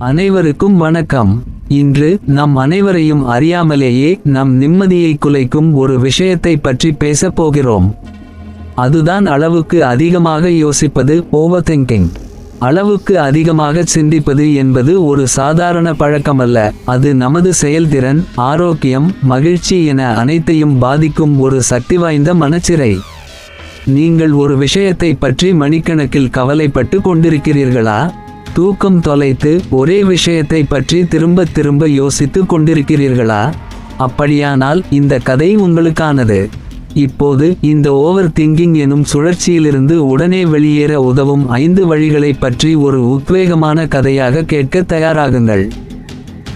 அனைவருக்கும் வணக்கம். இன்று நம் அனைவரையும் அறியாமலேயே நம் நிம்மதியை குலைக்கும் ஒரு விஷயத்தை பற்றி பேசப் போகிறோம். அதுதான் அளவுக்கு அதிகமாக யோசிப்பது ஓவர் திங்கிங் அளவுக்கு அதிகமாக சிந்திப்பது என்பது ஒரு சாதாரண பழக்கமல்ல. அது நமது செயல்திறன் ஆரோக்கியம் மகிழ்ச்சி என அனைத்தையும் பாதிக்கும் ஒரு சக்தி வாய்ந்த மனச்சிறை. நீங்கள் ஒரு விஷயத்தை பற்றி மணிக்கணக்கில் கவலைப்பட்டு கொண்டிருக்கிறீர்களா? தூக்கம் தொலைத்து ஒரே விஷயத்தை பற்றி திரும்ப திரும்ப யோசித்து கொண்டிருக்கிறீர்களா? அப்படியானால் இந்த கதை உங்களுக்கானது. இப்போது இந்த ஓவர் திங்கிங் எனும் சுழற்சியிலிருந்து உடனே வெளியேற உதவும் ஐந்து வழிகளை பற்றி ஒரு உத்வேகமான கதையாக கேட்க தயாராகுங்கள்.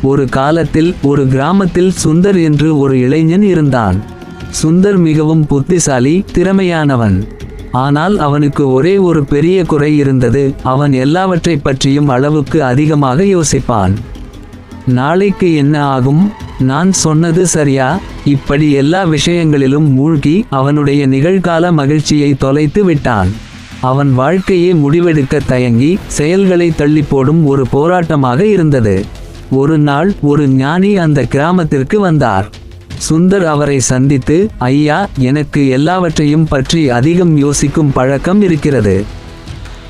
ஒரு காலத்தில் ஒரு கிராமத்தில் சுந்தர் என்று ஒரு இளைஞன் இருந்தான். சுந்தர் மிகவும் புத்திசாலி திறமையானவன். ஆனால் அவனுக்கு ஒரே ஒரு பெரிய குறை இருந்தது. அவன் எல்லாவற்றை பற்றியும் அளவுக்கு அதிகமாக யோசிப்பான். நாளைக்கு என்ன ஆகும்? நான் சொன்னது சரியா? இப்படி எல்லா விஷயங்களிலும் மூழ்கி அவனுடைய நிகழ்கால மகிழ்ச்சியை தொலைத்து விட்டான். அவன் வாழ்க்கையை முடிவெடுக்க தயங்கி செயல்களை தள்ளி போடும் ஒரு போராட்டமாக இருந்தது. ஒரு நாள் ஒரு ஞானி அந்த கிராமத்திற்கு வந்தார். சுந்தர் அவரை சந்தித்து ஐயா எனக்கு எல்லாவற்றையும் பற்றி அதிகம் யோசிக்கும் பழக்கம் இருக்கிறது.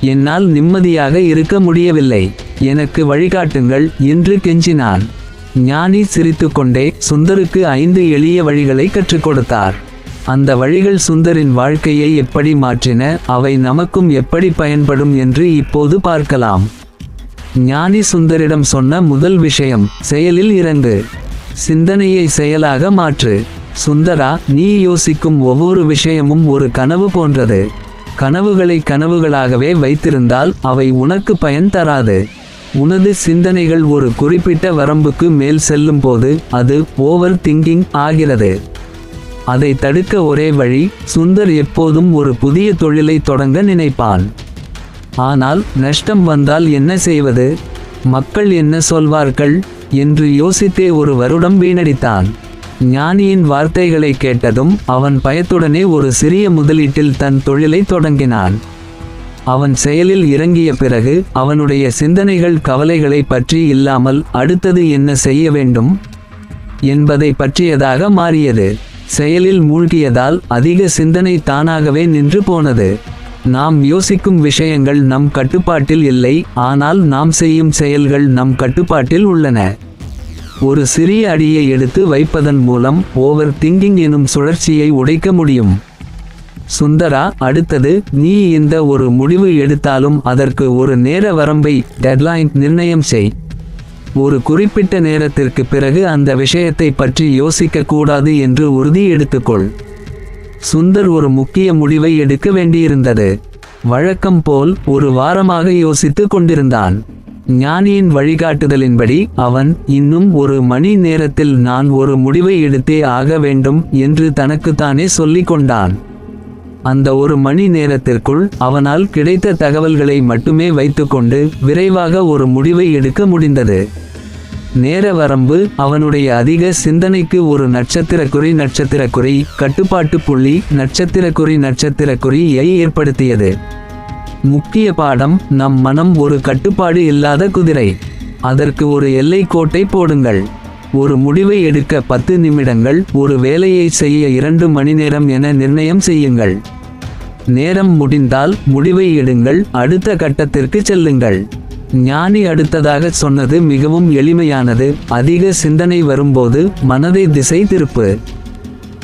என்னால் நிம்மதியாக இருக்க முடியவில்லை. எனக்கு வழிகாட்டுங்கள் என்று கெஞ்சினான். ஞானி சிரித்துக்கொண்டே சுந்தருக்கு ஐந்து எளிய வழிகளை கற்றுக் கொடுத்தார். அந்த வழிகள் சுந்தரின் வாழ்க்கையை எப்படி மாற்றின அவை நமக்கும் எப்படி பயன்படும் என்று இப்போது பார்க்கலாம். ஞானி சுந்தரிடம் சொன்ன முதல் விஷயம் செயலில் இறங்கு. சிந்தனையை செயலாக மாற்று. சுந்தரா நீ யோசிக்கும் ஒவ்வொரு விஷயமும் ஒரு கனவு போன்றது. கனவுகளை கனவுகளாகவே வைத்திருந்தால் அவை உனக்கு பயன் தராது. உனது சிந்தனைகள் ஒரு குறிப்பிட்ட வரம்புக்கு மேல் செல்லும் போது அது ஓவர் திங்கிங் ஆகிறது. அதை தடுக்க ஒரே வழி சுந்தர் எப்போதும் ஒரு புதிய தொழிலை தொடங்க நினைப்பான். ஆனால் நஷ்டம் வந்தால் என்ன செய்வது? மக்கள் என்ன சொல்வார்கள்? என்று யோசித்தே ஒரு வருடம் வீணடித்தான். ஞானியின் வார்த்தைகளை கேட்டதும் அவன் பயத்துடனே ஒரு சிறிய முதலீட்டில் தன் தொழிலை தொடங்கினான். அவன் செயலில் இறங்கிய பிறகு அவனுடைய சிந்தனைகள் கவலைகளை பற்றி இல்லாமல் அடுத்தது என்ன செய்ய வேண்டும் என்பதை பற்றியதாக மாறியது. செயலில் மூழ்கியதால் அதிக சிந்தனை தானாகவே நின்று போனது. நாம் யோசிக்கும் விஷயங்கள் நம் கட்டுப்பாட்டில் இல்லை ஆனால் நாம் செய்யும் செயல்கள் நம் கட்டுப்பாட்டில் உள்ளன. ஒரு சிறிய அடியை எடுத்து வைப்பதன் மூலம் ஓவர் திங்கிங் எனும் சுழற்சியை உடைக்க முடியும். சுந்தரா அடுத்தது நீ இந்த ஒரு முடிவு எடுத்தாலும் அதற்கு ஒரு நேர வரம்பை டெட்லைன் நிர்ணயம் செய். ஒரு குறிப்பிட்ட நேரத்திற்கு பிறகு அந்த விஷயத்தை பற்றி யோசிக்கக்கூடாது என்று உறுதி எடுத்துக்கொள். சுந்தர் ஒரு முக்கிய முடிவை எடுக்க வேண்டியிருந்தது. வழக்கம் போல் ஒரு வாரமாக யோசித்துக் கொண்டிருந்தான். ஞானியின் வழிகாட்டுதலின்படி அவன் இன்னும் ஒரு மணி நேரத்தில் நான் ஒரு முடிவை எடுத்தே ஆக வேண்டும் என்று தனக்குத்தானே சொல்லிக் கொண்டான். அந்த ஒரு மணி நேரத்திற்குள் அவனால் கிடைத்த தகவல்களை மட்டுமே வைத்துக்கொண்டு விரைவாக ஒரு முடிவை எடுக்க முடிந்தது. நேர வரம்பு அவனுடைய அதிக சிந்தனைக்கு ஒரு நட்சத்திரக்குறி நட்சத்திரக்குறி கட்டுப்பாட்டு புள்ளி நட்சத்திரக்குறி நட்சத்திரக்குறியை ஏற்படுத்தியது. முக்கிய பாடம் நம் மனம் ஒரு கட்டுப்பாடு இல்லாத குதிரை. அதற்கு ஒரு எல்லை கோட்டை போடுங்கள். ஒரு முடிவை எடுக்க பத்து நிமிடங்கள் ஒரு வேலையை செய்ய இரண்டு மணி நேரம் என நிர்ணயம் செய்யுங்கள். நேரம் முடிந்தால் முடிவை எடுங்கள் அடுத்த கட்டத்திற்கு செல்லுங்கள். ஞானி அடுத்ததாக சொன்னது மிகவும் எளிமையானது. அதிக சிந்தனை வரும்போது மனதை திசை திருப்பு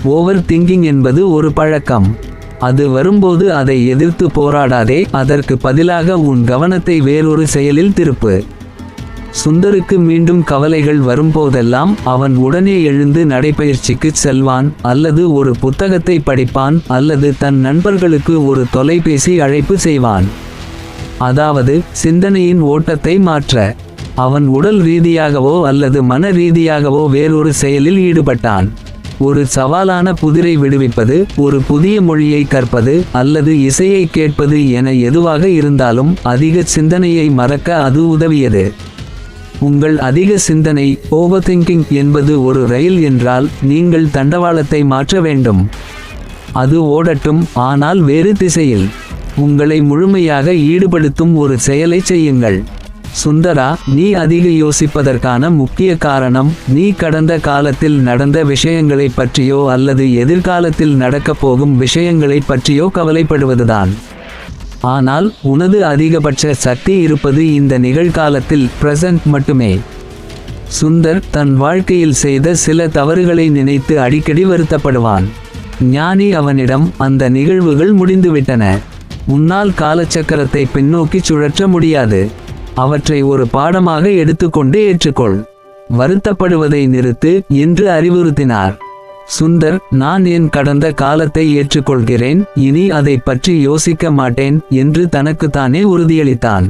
ஓவர் திங்கிங் என்பது ஒரு பழக்கம். அது வரும்போது அதை எதிர்த்து போராடாதே அதற்கு பதிலாக உன் கவனத்தை வேறொரு செயலில் திருப்பு. சுந்தருக்கு மீண்டும் கவலைகள் வரும்போதெல்லாம் அவன் உடனே எழுந்து நடைபயிற்சிக்கு செல்வான் அல்லது ஒரு புத்தகத்தை படிப்பான் அல்லது தன் நண்பர்களுக்கு ஒரு தொலைபேசி அழைப்பு செய்வான். அதாவது சிந்தனையின் ஓட்டத்தை மாற்ற. அவன் உடல் ரீதியாகவோ அல்லது மன ரீதியாகவோ வேறொரு செயலில் ஈடுபட்டான். ஒரு சவாலான புதிரை விடுவிப்பது ஒரு புதிய மொழியை கற்பது அல்லது இசையை கேட்பது என எதுவாக இருந்தாலும் அதிக சிந்தனையை மறக்க அது உதவியது. உங்கள் அதிக சிந்தனை ஓவர் திங்கிங் என்பது ஒரு ரயில் என்றால் நீங்கள் தண்டவாளத்தை மாற்ற வேண்டும். அது ஓடட்டும் ஆனால் வேறு திசையில். உங்களை முழுமையாக ஈடுபடுத்தும் ஒரு செயலை செய்யுங்கள். சுந்தரா நீ அதிக யோசிப்பதற்கான முக்கிய காரணம் நீ கடந்த காலத்தில் நடந்த விஷயங்களைப் பற்றியோ அல்லது எதிர்காலத்தில் நடக்கப் போகும் விஷயங்களைப் பற்றியோ கவலைப்படுவதுதான். ஆனால் உனது அதிகபட்ச சக்தி இருப்பது இந்த நிகழ்காலத்தில் பிரசன்ட் மட்டுமே. சுந்தர் தன் வாழ்க்கையில் செய்த சில தவறுகளை நினைத்து அடிக்கடி வருத்தப்படுவான். ஞானி அவனிடம் அந்த நிகழ்வுகள் முடிந்துவிட்டன. உன்னால் காலச்சக்கரத்தை பின்னோக்கிச் சுழற்ற முடியாது. அவற்றை ஒரு பாடமாக எடுத்துக்கொண்டு ஏற்றுக்கொள். வருத்தப்படுவதை நிறுத்து என்று அறிவுறுத்தினார். சுந்தர் நான் என் கடந்த காலத்தை ஏற்றுக்கொள்கிறேன் இனி அதை பற்றி யோசிக்க மாட்டேன் என்று தனக்குத்தானே உறுதியளித்தான்.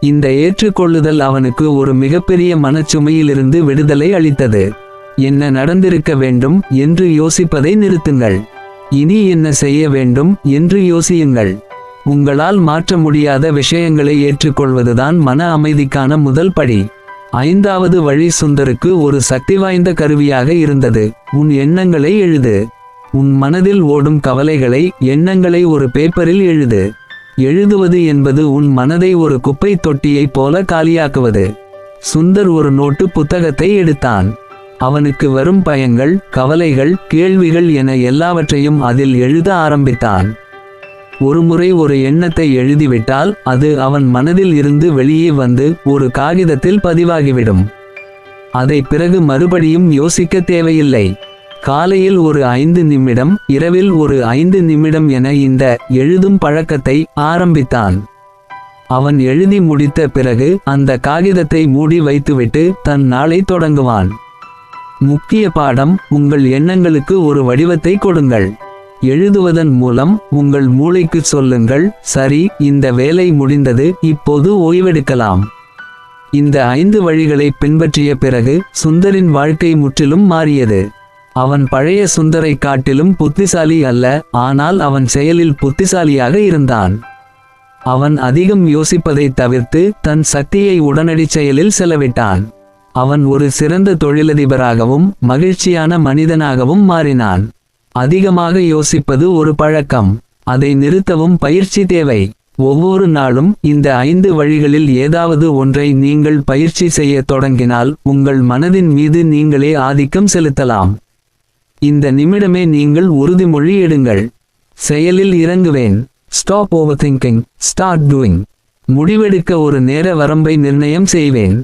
இந்த ஏற்றுக்கொள்ளுதல் அவனுக்கு ஒரு மிகப்பெரிய மனச்சுமையிலிருந்து விடுதலை அளித்தது. என்ன நடந்திருக்க வேண்டும் என்று யோசிப்பதை நிறுத்துங்கள். இனி என்ன செய்ய வேண்டும் என்று யோசியுங்கள். உங்களால் மாற்ற முடியாத விஷயங்களை ஏற்றுக்கொள்வதுதான் மன அமைதிக்கான முதல் படி. ஐந்தாவது வழி சுந்தருக்கு ஒரு சக்தி வாய்ந்த கருவியாக இருந்தது. உன் எண்ணங்களை எழுது. உன் மனதில் ஓடும் கவலைகளை எண்ணங்களை ஒரு பேப்பரில் எழுது. எழுதுவது என்பது உன் மனதை ஒரு குப்பை தொட்டியைப் போல காலியாக்குவது. சுந்தர் ஒரு நோட்டு புத்தகத்தை எடுத்தான். அவனுக்கு வரும் பயங்கள் கவலைகள் கேள்விகள் என எல்லாவற்றையும் அதில் எழுத ஆரம்பித்தான். ஒருமுறை ஒரு எண்ணத்தை எழுதிவிட்டால் அது அவன் மனதில் இருந்து வெளியே வந்து ஒரு காகிதத்தில் பதிவாகிவிடும். அதை பிறகு மறுபடியும் யோசிக்க தேவையில்லை. காலையில் ஒரு ஐந்து நிமிடம் இரவில் ஒரு ஐந்து நிமிடம் என இந்த எழுதும் பழக்கத்தை ஆரம்பித்தான். அவன் எழுதி முடித்த பிறகு அந்த காகிதத்தை மூடி வைத்துவிட்டு தன் நாளை தொடங்குவான். முக்கிய பாடம் உங்கள் எண்ணங்களுக்கு ஒரு வடிவத்தை கொடுங்கள். எழுதுவதன் மூலம் உங்கள் மூளைக்கு சொல்லுங்கள் சரி இந்த வேலை முடிந்தது இப்போது ஓய்வெடுக்கலாம். இந்த ஐந்து வழிகளை பின்பற்றிய பிறகு சுந்தரின் வாழ்க்கை முற்றிலும் மாறியது. அவன் பழைய சுந்தரை காட்டிலும் புத்திசாலி அல்ல ஆனால் அவன் செயலில் புத்திசாலியாக இருந்தான். அவன் அதிகம் யோசிப்பதைத் தவிர்த்து தன் சக்தியை உடனடி செயலில் செலவிட்டான். அவன் ஒரு சிறந்த தொழிலதிபராகவும் மகிழ்ச்சியான மனிதனாகவும் மாறினான். அதிகமாக யோசிப்பது ஒரு பழக்கம். அதை நிறுத்தவும் பயிற்சி தேவை. ஒவ்வொரு நாளும் இந்த ஐந்து வழிகளில் ஏதாவது ஒன்றை நீங்கள் பயிற்சி செய்யத் தொடங்கினால் உங்கள் மனதின் மீது நீங்களே ஆதிக்கம் செலுத்தலாம். இந்த நிமிடமே நீங்கள் உறுதிமொழி எடுங்கள். செயலில் இறங்குவேன். Stop over thinking start doing முடிவெடுக்க ஒரு நேர வரம்பை நிர்ணயம் செய்வேன்.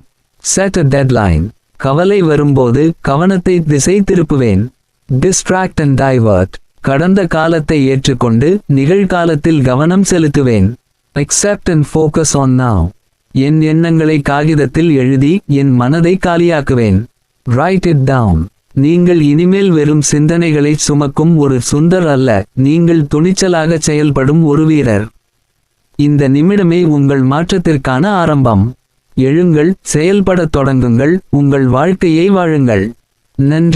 செட் அ டெட்லைன் கவலை வரும்போது கவனத்தை திசை திருப்புவேன் டிஸ்ட்ராக்ட் அண்ட் டைவர்ட் கடந்த காலத்தை ஏற்றுக்கொண்டு நிகழ்காலத்தில் கவனம் செலுத்துவேன். Accept and focus on now என் எண்ணங்களை காகிதத்தில் எழுதி என் மனதை காலியாக்குவேன். ரைட் இட் டவுன் நீங்கள் இனிமேல் வெறும் சிந்தனைகளை சுமக்கும் ஒரு சுந்தர் அல்ல நீங்கள் துணிச்சலாக செயல்படும் ஒரு வீரர். இந்த நிமிடமே உங்கள் மாற்றத்திற்கான ஆரம்பம். எழுங்கள் செயல்படத் தொடங்குங்கள் உங்கள் வாழ்க்கையை வாழுங்கள். நன்றி.